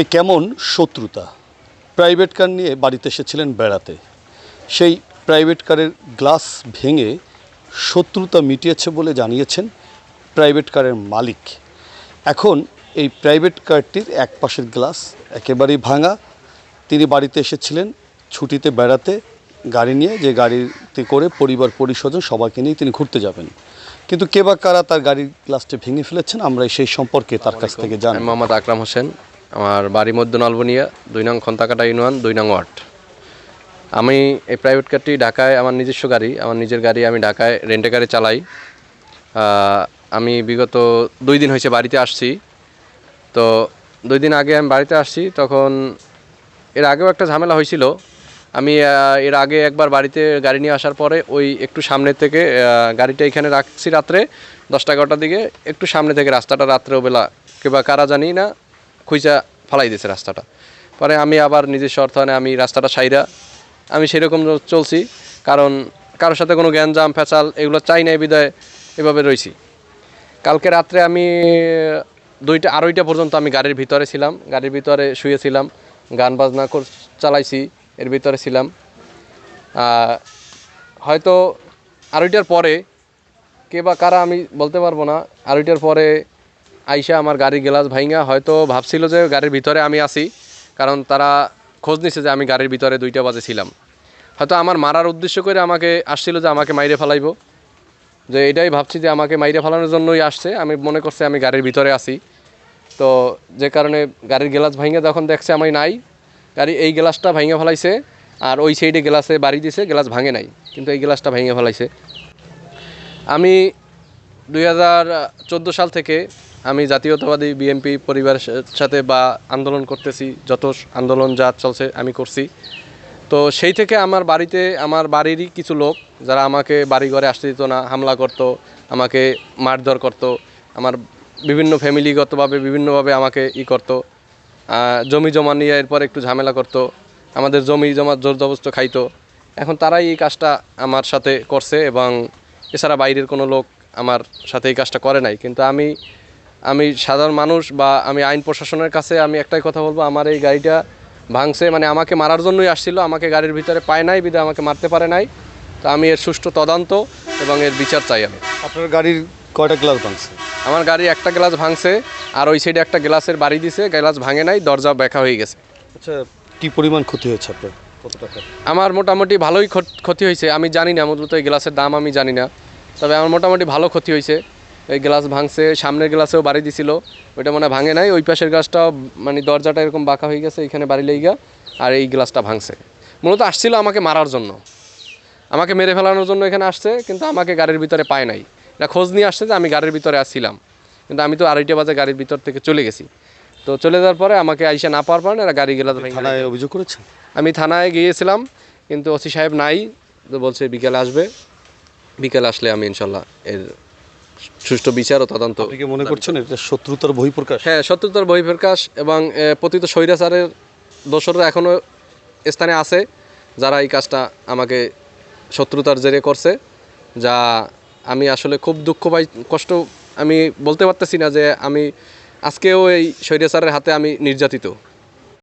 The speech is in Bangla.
এ কেমন শত্রুতা? প্রাইভেট কার নিয়ে বাড়িতে এসেছিলেন বেড়াতে। সেই প্রাইভেট কারের গ্লাস ভেঙে শত্রুতা মিটিয়েছে বলে জানিয়েছেন প্রাইভেট কারের মালিক। এখন এই প্রাইভেট কারটির এক পাশের গ্লাস একেবারেই ভাঙা। তিনি বাড়িতে এসেছিলেন ছুটিতে বেড়াতে। গাড়ি নিয়ে যে গাড়িতে করে পরিবার পরিস্বজন সবাইকে নিয়ে তিনি ঘুরতে যাবেন। কিন্তু কে বা কারা তার গাড়ির গ্লাসটি ভেঙে ফেলেছেন আমরা সেই সম্পর্কে তার কাছ থেকে জানব। মোহাম্মদ আকরাম হোসেন। আমার বাড়ি মধ্য নলবনিয়া, দুই নং খন্তাকাটা ইউনিয়ন, দুই নং ওয়ার্ড। আমি এই প্রাইভেট কারটি ঢাকায় আমার নিজস্ব গাড়ি, আমার নিজের গাড়ি আমি ঢাকায় রেন্টে গাড়ি চালাই। আমি বিগত দুই দিন হয়েছে বাড়িতে আসছি। তো দুই দিন আগে আমি বাড়িতে আসছি, তখন এর আগেও একটা ঝামেলা হয়েছিল। আমি এর আগে একবার বাড়িতে গাড়ি নিয়ে আসার পরে ওই একটু সামনের থেকে গাড়িটা এখানে রাখছি রাত্রে দশটা এগারোটার দিকে। একটু সামনে থেকে রাস্তাটা রাত্রেবেলা কিংবা কারা জানি না খুঁজা ফালাই দিয়েছে রাস্তাটা। পরে আমি আবার নিজস্ব অর্থায়নে আমি রাস্তাটা সাইরা আমি সেরকম চলছি, কারণ কারোর সাথে কোনো জ্ঞানজাম ফেচাল এগুলো চাই নাই বিদায় এভাবে রয়েছি কালকে রাত্রে আমি দুইটা, আড়াইটা পর্যন্ত আমি গাড়ির ভিতরে ছিলাম, গাড়ির ভিতরে শুয়েছিলাম, গান বাজনা কর, চালাইছি, এর ভিতরে ছিলাম। হয়তো আড়াইটার পরে কে বা কারা আমি বলতে পারব না, আড়াইটার পরে আইসা আমার গাড়ির গ্লাস ভাইঙ্গা, হয়তো ভাবছিল যে গাড়ির ভিতরে আমি আছি, কারণ তারা খোঁজ নিছে যে আমি গাড়ির ভিতরে দুইটা বাজে ছিলাম। হয়তো আমার মারার উদ্দেশ্য করে আমাকে আসছিল যে আমাকে মাইরে ফেলাইব। যে এটাই ভাবছি যে আমাকে মাইরে ফেলানোর জন্যই আসছে। আমি মনে করছি আমি গাড়ির ভিতরে আছি। তো যে কারণে গাড়ির গ্লাস ভাঙে যখন দেখছে আমি নাই, গাড়ি এই গ্লাসটা ভাঙে ফেলাইছে, আর ওই সাইডে গ্লাসে বাড়ি দিছে, গ্লাস ভাঙে নাই, কিন্তু এই গ্লাসটা ভেঙে ফেলাইছে। আমি দুই হাজার চোদ্দ সাল থেকে আমি জাতীয়তাবাদী বিএনপি পরিবারের সাথে বা আন্দোলন করতেছি, যত আন্দোলন যা চলছে আমি করছি। তো সেই থেকে আমার বাড়িতে, আমার বাড়িরই কিছু লোক যারা আমাকে বাড়ি ঘরে আসতে দিত না, হামলা করত, আমাকে মারধর করত, আমার বিভিন্ন ফ্যামিলিগতভাবে, বিভিন্নভাবে আমাকে ই করত জমি জমা নিয়ে এরপর একটু ঝামেলা করত, আমাদের জমি জমা জোর জবস্ত খাইতো। এখন তারাই এই কাজটা আমার সাথে করছে এবং এছাড়া বাইরের কোনো লোক আমার সাথে এই কাজটা করে নাই। কিন্তু আমি আমি সাধারণ মানুষ বা আমি আইন প্রশাসনের কাছে আমি একটাই কথা বলব আমার এই গাড়িটা ভাঙছে মানে আমাকে মারার জন্যই আসছিল আমাকে গাড়ির ভিতরে পায় নাই বিধে আমাকে মারতে পারে নাই। তো আমি এর সুষ্ঠু তদন্ত এবং এর বিচার চাই আমি। আপনার গাড়ির কয়টা গ্লাস ভাঙছে? আমার গাড়ি একটা গ্লাস ভাঙছে আর ওই সাইডে একটা গ্লাসের বাড়ি দিছে গ্লাস ভাঙে নাই দরজা ব্যাখা হয়ে গেছে। আচ্ছা কি পরিমাণ ক্ষতি হয়েছে আপনার? কত টাকা? আমার মোটামুটি ভালোই ক্ষতি হয়েছে আমি জানি না মূলত এই গ্লাসের দাম আমি জানি না তবে আমার মোটামুটি ভালো ক্ষতি হয়েছে। গ্লাস ভাঙছে সামনের গ্লাসেও বাড়ি দিছিল। ওইটা মনে ভাঙে নাই ওই পাশের গ্লাসটাও মানে দরজাটা এরকম বাঁকা হয়ে গেছে এখানে বাড়ি লেগা আর এই গ্লাসটা ভাঙছে। মূলত আসছিল আমাকে মারার জন্য। আমাকে মেরে ফেলানোর জন্য এখানে আসছে কিন্তু আমাকে গাড়ির ভিতরে পায় নাই। এটা খোঁজ নিয়ে আসছে যে আমি গাড়ির ভিতরে আসছিলাম। কিন্তু আমি তো আড়াইটা বাজে গাড়ির ভিতর থেকে চলে গেছি। তো চলে যাওয়ার পরে আমাকে আইসা না পাওয়ার পরে এরা গাড়ি গেলা থানায় অভিযোগ করেছেন? আমি থানায় গিয়েছিলাম কিন্তু ওসি সাহেব নাই তো বলছে বিকেলে আসবে। বিকেলে আসলে আমি ইনশাল্লাহ এর সুষ্ঠু বিচার ও তদন্ত আপনি মনে করছেন এটা শত্রুতার বহিঃপ্রকাশ? হ্যাঁ সত্যতার বহিঃপ্রকাশ এবং পতিত স্বৈরাচারের দোসররা এখনও স্থানে আছে যারা এই কাজটা আমাকে শত্রুতার জেরে করছে যা আমি আসলে খুব দুঃখ পাই কষ্ট আমি বলতে পারতেছি না যে আমি আজকেও এই স্বৈরাচারের হাতে আমি নির্যাতিত।